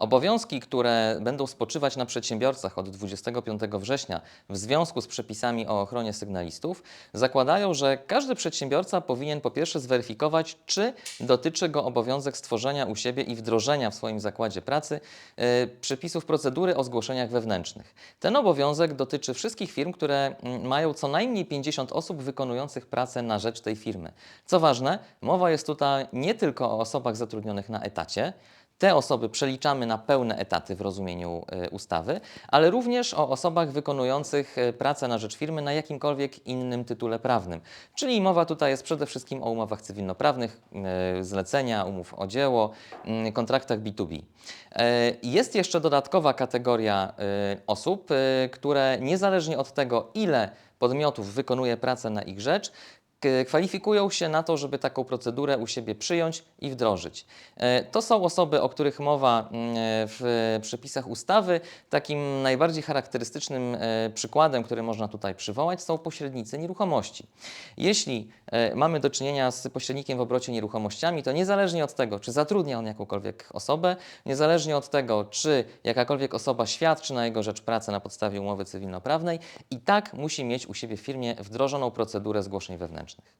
Obowiązki, które będą spoczywać na przedsiębiorcach od 25 września w związku z przepisami o ochronie sygnalistów zakładają, że każdy przedsiębiorca powinien po pierwsze zweryfikować, czy dotyczy go obowiązek stworzenia u siebie i wdrożenia w swoim zakładzie pracy e, przepisów procedury o zgłoszeniach wewnętrznych. Ten obowiązek dotyczy wszystkich firm, które mają co najmniej 50 osób wykonujących pracę na rzecz tej firmy. Co ważne, mowa jest tutaj nie tylko o osobach zatrudnionych na etacie, te osoby przeliczamy na pełne etaty w rozumieniu e, ustawy, ale również o osobach wykonujących e, pracę na rzecz firmy na jakimkolwiek innym tytule prawnym. Czyli mowa tutaj jest przede wszystkim o umowach cywilnoprawnych, e, zlecenia, umów o dzieło, kontraktach B2B. E, Jest jeszcze dodatkowa kategoria osób, które niezależnie od tego, ile podmiotów wykonuje pracę na ich rzecz, kwalifikują się na to, żeby taką procedurę u siebie przyjąć i wdrożyć. E, To są osoby, o których mowa mm, w przepisach ustawy. Takim najbardziej charakterystycznym e, przykładem, który można tutaj przywołać, są pośrednicy nieruchomości. Jeśli e, mamy do czynienia z pośrednikiem w obrocie nieruchomościami, to niezależnie od tego, czy zatrudnia on jakąkolwiek osobę, niezależnie od tego, czy jakakolwiek osoba świadczy na jego rzecz pracę na podstawie umowy cywilnoprawnej, i tak musi mieć u siebie w firmie wdrożoną procedurę zgłoszeń wewnętrznych. страшных.